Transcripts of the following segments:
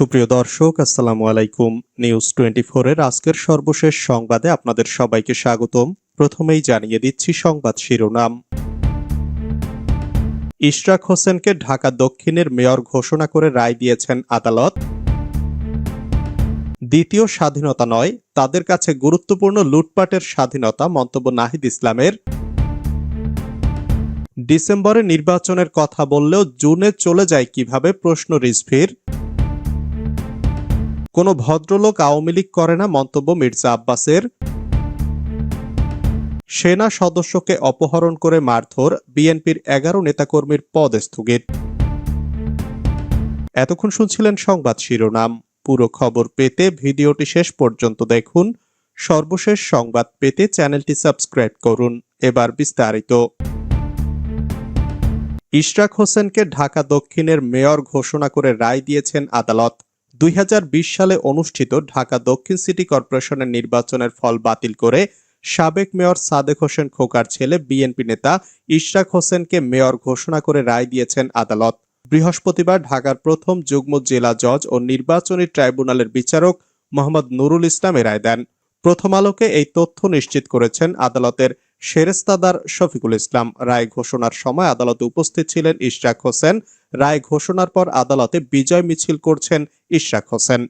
সুপ্রিয় দর্শক, আসসালামু আলাইকুম। নিউজ টোয়েন্টি এর আজকের সর্বশেষ সংবাদে আপনাদের সবাইকে স্বাগতম। প্রথমেই জানিয়ে দিচ্ছি সংবাদ শিরোনাম। ইশরাক হোসেনকে ঢাকা দক্ষিণের মেয়র ঘোষণা করে রায় দিয়েছেন আদালত। দ্বিতীয় স্বাধীনতা নয়, তাদের কাছে গুরুত্বপূর্ণ লুটপাটের স্বাধীনতা মন্তব্য নাহিদ ইসলামের। ডিসেম্বরে নির্বাচনের কথা বললেও জুনে চলে যায় কীভাবে প্রশ্ন রিজভির। কোনো ভদ্রলোক আওয়ামী লীগ করে না, মন্তব্য মির্জা আব্বাসের। সেনা সদস্যকে অপহরণ করে মারধর বিএনপির এগারো নেতাকর্মীর পদ স্থগিত। এতক্ষণ শুনছিলেন সংবাদ শিরোনাম। পুরো খবর পেতে ভিডিওটি শেষ পর্যন্ত দেখুন। সর্বশেষ সংবাদ পেতে চ্যানেলটি সাবস্ক্রাইব করুন। এবার বিস্তারিত। ইশরাক হোসেনকে ঢাকা দক্ষিণের মেয়র ঘোষণা করে রায় দিয়েছেন আদালত। দুই হাজার বিশ সালে অনুষ্ঠিত ঢাকা দক্ষিণ সিটি কর্পোরেশনের নির্বাচনের ফল বাতিল করে সাবেক মেয়র সাদেক হোসেন খোকার ছেলে বিএনপি নেতা ইশরাক হোসেনকে মেয়র ঘোষণা করে রায় দিয়েছেন আদালত। বৃহস্পতিবার ঢাকার প্রথম যুগ্ম জেলা জজ ও নির্বাচনী ট্রাইব্যুনালের বিচারক মোহাম্মদ নুরুল ইসলাম রায় দেন। প্রথম আলোকে এই তথ্য নিশ্চিত করেছেন আদালতের সেরেস্তাদার শফিকুল ইসলাম রায় ঘোষণার সময় আদালতে উপস্থিত ছিলেন ইশরাক হোসেন। রায় ঘোষণার পর আদালতে বিজয় মিছিল করছেন ইশরাক হোসেন।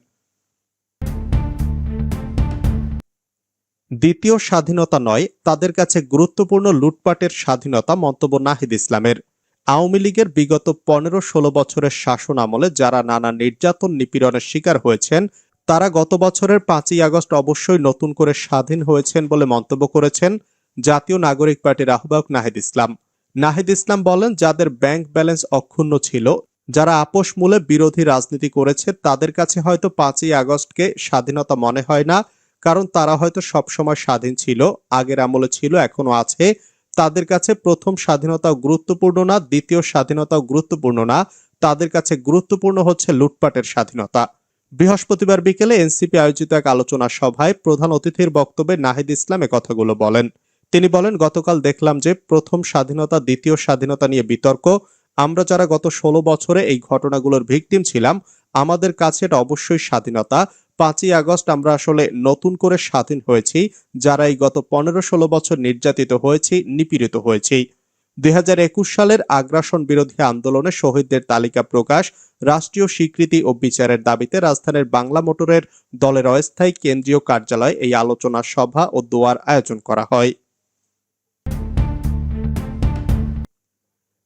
দ্বিতীয় স্বাধীনতা নয়, তাদের কাছে গুরুত্বপূর্ণ লুটপাটের স্বাধীনতা মন্তব্য নাহিদ ইসলামের। আওয়ামী লীগের বিগত পনেরো ষোলো বছরের শাসন আমলে যারা নানা নির্যাতন নিপীড়নের শিকার হয়েছেন, তারা গত বছরের পাঁচই আগস্ট অবশ্যই নতুন করে স্বাধীন হয়েছেন বলে মন্তব্য করেছেন। জাতীয় নাগরিক পার্টির আহ্বায়ক নাহিদ ইসলাম। নাহিদ ইসলাম বলেন, যাদের ব্যাংক ব্যালেন্স অক্ষুণ্ণ ছিল, যারা আপোষ মূলে বিরোধী রাজনীতি করেছে, তাদের কাছে হয়তো পাঁচই আগস্টকে স্বাধীনতা মনে হয় না, কারণ তারা হয়তো সবসময় স্বাধীন ছিল, আগের আমলে ছিল এখনও আছে। তাদের কাছে প্রথম স্বাধীনতাও গুরুত্বপূর্ণ না, দ্বিতীয় স্বাধীনতাও গুরুত্বপূর্ণ না, তাদের কাছে গুরুত্বপূর্ণ হচ্ছে লুটপাটের স্বাধীনতা। বৃহস্পতিবার বিকেলে এনসিপি আয়োজিত এক আলোচনা সভায় প্রধান অতিথির বক্তব্যে নাহিদ ইসলাম কথাগুলো বলেন। তিনি বলেন, গতকাল দেখলাম যে প্রথম স্বাধীনতা, দ্বিতীয় স্বাধীনতা নিয়ে বিতর্ক। আমরা যারা গত ষোলো বছরে এই ঘটনাগুলোর ভিকটিম ছিলাম, আমাদের কাছে এটা অবশ্যই স্বাধীনতা। পাঁচই আগস্ট আমরা আসলে নতুন করে স্বাধীন হয়েছি। যারা এই গত পনেরো ষোলো বছর নির্যাতিত হয়েছি, নিপীড়িত হয়েছি। দুই হাজার একুশ সালের আগ্রাসন বিরোধী আন্দোলনে শহীদদের তালিকা প্রকাশ, রাষ্ট্রীয় স্বীকৃতি ও বিচারের দাবিতে রাজধানীর বাংলা মোটরের দলের অস্থায়ী কেন্দ্রীয় কার্যালয় এই আলোচনা সভা ও দোয়ার আয়োজন করা হয়।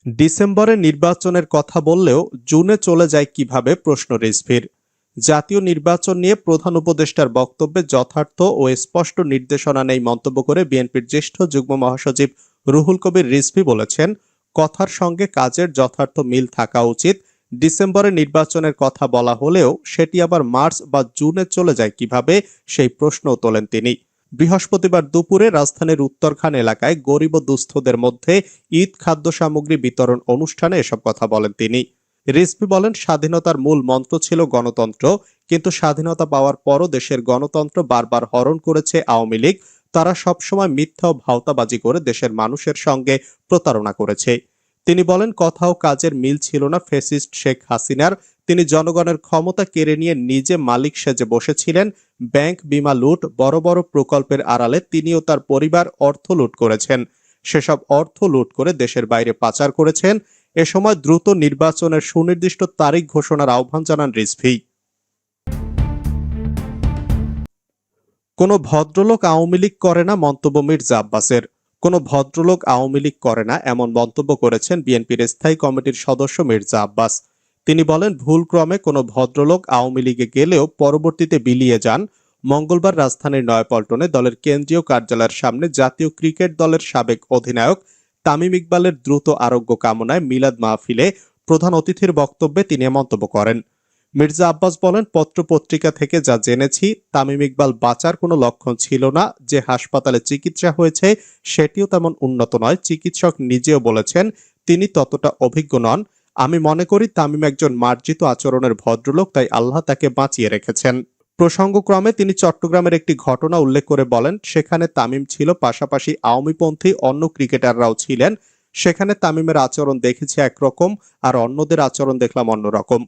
ডিসেম্বরে নির্বাচনের কথা বললেও জুনে চলে যায় কীভাবে প্রশ্ন রিজভির। জাতীয় নির্বাচন নিয়ে প্রধান উপদেষ্টার বক্তব্যে যথার্থ ও স্পষ্ট নির্দেশনা নেই মন্তব্য করে বিএনপির জ্যেষ্ঠ যুগ্ম মহাসচিব রুহুল কবির রিজভি বলেছেন, কথার সঙ্গে কাজের যথার্থ মিল থাকা উচিত। ডিসেম্বরে নির্বাচনের কথা বলা হলেও সেটি আবার মার্চ বা জুনে চলে যায় কীভাবে সেই প্রশ্নও তোলেন তিনি। বৃহস্পতিবার দুপুরে রাজধানীর উত্তরখান এলাকায় গরিব ও দুস্থদের মধ্যে ঈদ খাদ্য সামগ্রী বিতরণ অনুষ্ঠানে এসব কথা বলেন তিনি। রিজভি বলেন, স্বাধীনতার মূল মন্ত্র ছিল গণতন্ত্র, কিন্তু স্বাধীনতা পাওয়ার পরও দেশের গণতন্ত্র বারবার হরণ করেছে আওয়ামী লীগ। তারা সবসময় মিথ্যা ও ভাওতাবাজি করে দেশের মানুষের সঙ্গে প্রতারণা করেছে। তিনি বলেন কথাও কাজের মিল ছিল না ফেসিস্ট শেখ হাসিনার তিনি জনগণের ক্ষমতা কেড়ে নিয়ে নিজে মালিক সেজে বসেছিলেন। ব্যাংক, বিমা, লুট, বড় বড় প্রকল্পের আড়ালে তিনিও তার পরিবার অর্থ লুট করেছেন। সেসব অর্থ লুট করে দেশের বাইরে পাচার করেছেন। এ সময় দ্রুত নির্বাচনের সুনির্দিষ্ট তারিখ ঘোষণার আহ্বান জানান রিজভি। কোনো ভদ্রলোক আওয়ামী লীগ করে না মন্তব্য মির্জা আব্বাসের। কোনো ভদ্রলোক আওয়ামী লীগ করে না এমন মন্তব্য করেছেন বিএনপির স্থায়ী কমিটির সদস্য মির্জা আব্বাস। তিনি বলেন, ভুলক্রমে কোনো ভদ্রলোক আওয়ামী লীগে গেলেও পরবর্তীতে বিলিয়ে যান। মঙ্গলবার রাজধানীর নয়াপল্টনে দলের কেন্দ্রীয় কার্যালয়ের সামনে জাতীয় ক্রিকেট দলের সাবেক অধিনায়ক তামিম ইকবালের দ্রুত আরোগ্য কামনায় মিলাদ মাহফিলে প্রধান অতিথির বক্তব্যে তিনি মন্তব্য করেন। মির্জা আব্বাস বলেন পত্র পত্রিকা থেকে যা জেনেছি, তামিম ইকবাল বাঁচার কোনো লক্ষণ ছিল না। যে হাসপাতালে চিকিৎসা হয়েছে, সেটিও তেমন উন্নত নয়। চিকিৎসক নিজেও বলেছেন, তিনি ততটা অভিজ্ঞ নন। আমি মনে করি তামিম একজন মার্জিত আচরণের ভদ্রলোক, তাই আল্লাহ তাকে বাঁচিয়ে রেখেছেন। প্রসঙ্গক্রমে তিনি চট্টগ্রামের একটি ঘটনা উল্লেখ করে বলেন, সেখানে তামিম ছিল, পাশাপাশি আওয়ামীপন্থী অন্য ক্রিকেটাররাও ছিলেন। সেখানে তামিমের আচরণ দেখেছি একরকম, আর অন্যদের আচরণ দেখলাম অন্যরকম।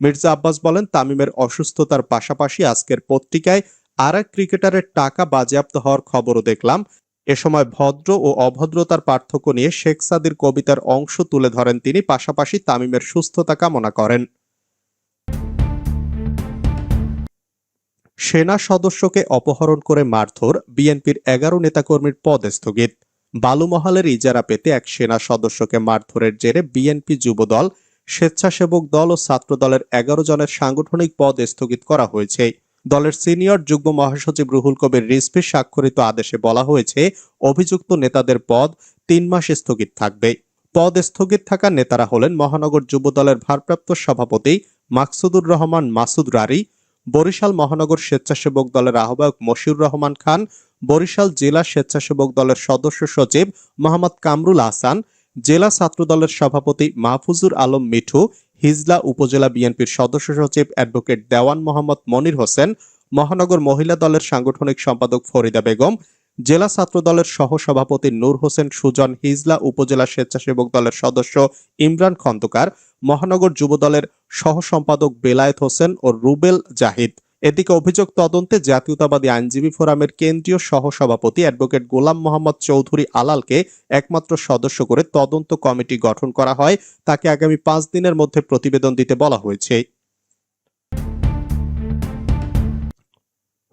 মির্জা আব্বাস বলেন, তামিমের অসুস্থতার পাশাপাশি আজকের পত্রিকায় আর এক ক্রিকেটারের টাকা বাজেয়াপ্ত হওয়ার খবরও দেখলাম। এ সময় ভদ্র ও অভদ্রতার পার্থক্য নিয়ে শেখ সাদির কবিতার অংশ তুলে ধরেন তিনি, পাশাপাশি তামিমের সুস্থতা কামনা করেন। সেনা সদস্যকে অপহরণ করে মারধর বিএনপির এগারো নেতাকর্মীর পদ স্থগিত বালুমহালের ইজারা পেতে এক সেনা সদস্যকে মারধরের জেরে বিএনপি যুবদল, স্বেচ্ছাসেবক দল ও ছাত্র দলের এগারো জনের সাংগঠনিক পদ স্থগিত করা হয়েছে। দলের সিনিয়র যুগ্ম মহাসচিব রুহুল কবির রিজভির স্বাক্ষরিত আদেশে বলা হয়েছে, অভিযুক্ত নেতাদের পদ তিন মাস স্থগিত থাকবে। পদ স্থগিত থাকা নেতারা হলেন মহানগর যুব দলের ভারপ্রাপ্ত সভাপতি মাকসুদুর রহমান মাসুদ রারি, বরিশাল মহানগর স্বেচ্ছাসেবক দলের আহ্বায়ক মশিউর রহমান খান, বরিশাল জেলা স্বেচ্ছাসেবক দলের সদস্য সচিব মোহাম্মদ কামরুল আহসান জেলা ছাত্র দলের সভাপতি মাহফুজুর আলম মিঠু হিজলা উপজেলা বিএনপির সদস্য সচিব অ্যাডভোকেট দেওয়ান মোহাম্মদ মনির হোসেন, মহানগর মহিলা দলের সাংগঠনিক সম্পাদক ফরিদা বেগম, জেলা ছাত্র দলের সহ সভাপতি নূর হোসেন সুজন, হিজলা উপজেলা স্বেচ্ছাসেবক দলের সদস্য ইমরান খন্দকার, মহানগর যুব দলের সহ সম্পাদক বেলায়েত হোসেন ও রুবেল জাহিদ। এদিকে অভিযোগ তদন্তে জাতীয়তাবাদী আইনজীবী ফোরামের কেন্দ্রীয় সহ সভাপতি অ্যাডভোকেট গোলাম মোহাম্মদ চৌধুরী আলালকে একমাত্র সদস্য করে তদন্ত কমিটি গঠন করা হয়। তাকে আগামী পাঁচ দিনের মধ্যে প্রতিবেদন দিতে বলা হয়েছে।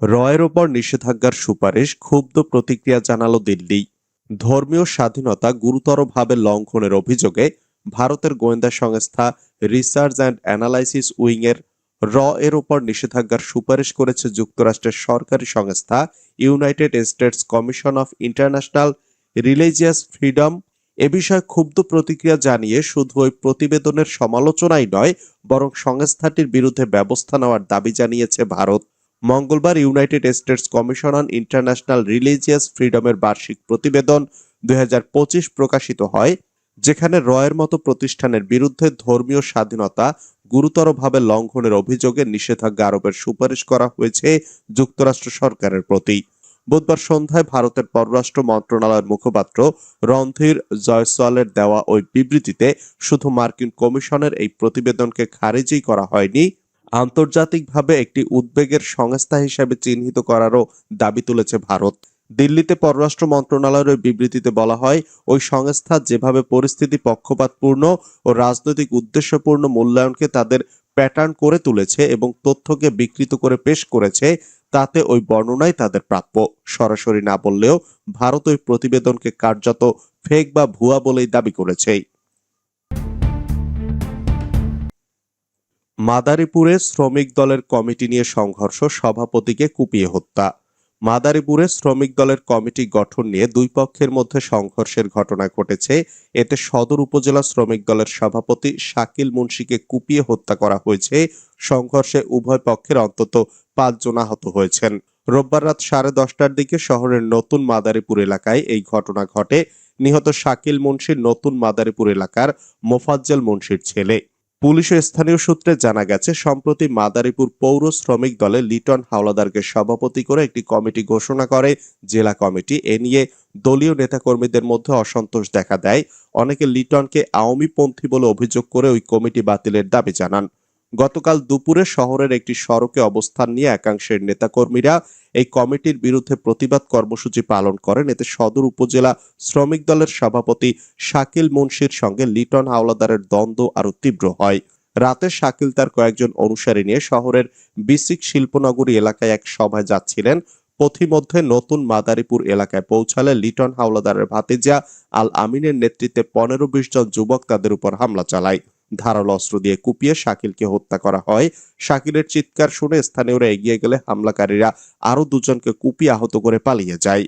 রয়ের ওপর নিষেধাজ্ঞার সুপারিশ, ক্ষুব্ধ প্রতিক্রিয়া জানালো দিল্লি। ধর্মীয় স্বাধীনতা গুরুতরভাবে লঙ্ঘনের অভিযোগে ভারতের গোয়েন্দা সংস্থা রিসার্চ অ্যান্ড অ্যানালাইসিস উইং এর র এর উপর নিষেধাজ্ঞার সুপারিশ করেছে যুক্তরাষ্ট্রের সরকারি সংস্থা United States Commission of International Religious Freedom. এ বিষয়ে ক্ষুব্ধ প্রতিক্রিয়া জানিয়ে শুধু ওই প্রতিবেদনের সমালোচনাই নয়, বরং সংস্থাটির বিরুদ্ধে ব্যবস্থা নেওয়ার দাবি জানিয়েছে ভারত। মঙ্গলবার United States Commission on International Religious ফ্রিডমের বার্ষিক প্রতিবেদন দুই হাজার পঁচিশ প্রকাশিত হয়। যেখানে রয়ের মতো প্রতিষ্ঠানের বিরুদ্ধে ধর্মীয় স্বাধীনতা গুরুতরভাবে লঙ্ঘনের অভিযোগে নিষেধাজ্ঞা আরোপের সুপারিশ করা হয়েছে যুক্তরাষ্ট্র সরকারের প্রতি। বুধবার সন্ধ্যায় ভারতের পররাষ্ট্র মন্ত্রণালয়ের মুখপাত্র রণধীর জয়সওয়ালের দেওয়া ওই বিবৃতিতে শুধু মার্কিন কমিশনের এই প্রতিবেদনকে খারিজই করা হয়নি, আন্তর্জাতিকভাবে একটি উদ্বেগের সংস্থা হিসেবে চিহ্নিত করারও দাবি তুলেছে ভারত। দিল্লিতে পররাষ্ট্র মন্ত্রণালয়ের বিবৃতিতে বলা হয়, ওই সংস্থা যেভাবে পরিস্থিতি পক্ষপাতপূর্ণ ও রাজনৈতিক উদ্দেশ্যপূর্ণ মূল্যায়নকে তাদের প্যাটার্ন করে তুলেছে এবং তথ্যকে বিকৃত করে পেশ করেছে, তাতে ওই বর্ণনাই তাদের প্রাপ্য। সরাসরি না বললেও ভারত ওই প্রতিবেদনকে কার্যত ফেক বা ভুয়া বলেই দাবি করেছে। মাদারীপুরে শ্রমিক দলের কমিটি নিয়ে সংঘর্ষ, সভাপতিকে কুপিয়ে হত্যা। মাদারীপুরে শ্রমিক দলের কমিটি গঠন নিয়ে দুই পক্ষের মধ্যে সংঘর্ষের ঘটনা ঘটেছে। এতে সদর উপজেলা শ্রমিক দলের সভাপতি শাকিল মুন্সিকে কুপিয়ে হত্যা করা হয়েছে। সংঘর্ষে উভয় পক্ষের অন্তত পাঁচজন আহত হয়েছেন। রোববার রাত সাড়ে দশটার দিকে শহরের নতুন মাদারীপুর এলাকায় এই ঘটনা ঘটে। নিহত শাকিল মুন্সির নতুন মাদারীপুর এলাকার মোফাজ্জল মুন্সির ছেলে। পুলিশ ও স্থানীয় সূত্রে জানা গেছে, সম্প্রতি মাদারীপুর পৌর শ্রমিক দলে লিটন হাওলাদারকে সভাপতি করে একটি কমিটি ঘোষণা করে জেলা কমিটি। এ নিয়ে দলীয় নেতাকর্মীদের মধ্যে অসন্তোষ দেখা দেয়। অনেকে লিটনকে আওয়ামীপন্থী বলে অভিযোগ করে ওই কমিটি বাতিলের দাবি জানান। গতকাল দুপুরে শহরের একটি সড়কে অবস্থান নিয়ে একাংশের নেতাকর্মীরা এই কমিটির বিরুদ্ধে প্রতিবাদ কর্মসূচি পালন করেন। এতে সদর উপজেলা শ্রমিক দলের সভাপতি শাকিল মুন্সির সঙ্গে লিটন হাওলাদারের দ্বন্দ্ব আরও তীব্র হয়। রাতে শাকিল তার কয়েকজন অনুসারী নিয়ে শহরের বিসিক শিল্পনগরী এলাকায় এক সভায় যাচ্ছিলেন। পথিমধ্যে নতুন মাদারীপুর এলাকায় পৌঁছালে লিটন হাওলাদারের ভাতিজা আল আমিনের নেতৃত্বে পনেরো বিশ জন যুবক তাদের উপর হামলা চালায়। ধারালো অস্ত্র দিয়ে কুপিয়ে শাকিলকে হত্যা করা হয়। শাকিলের চিৎকার শুনে স্থানীয়রা এগিয়ে গেলে হামলাকারীরা আরও দুজনকে কুপিয়ে আহত করে পালিয়ে যায়।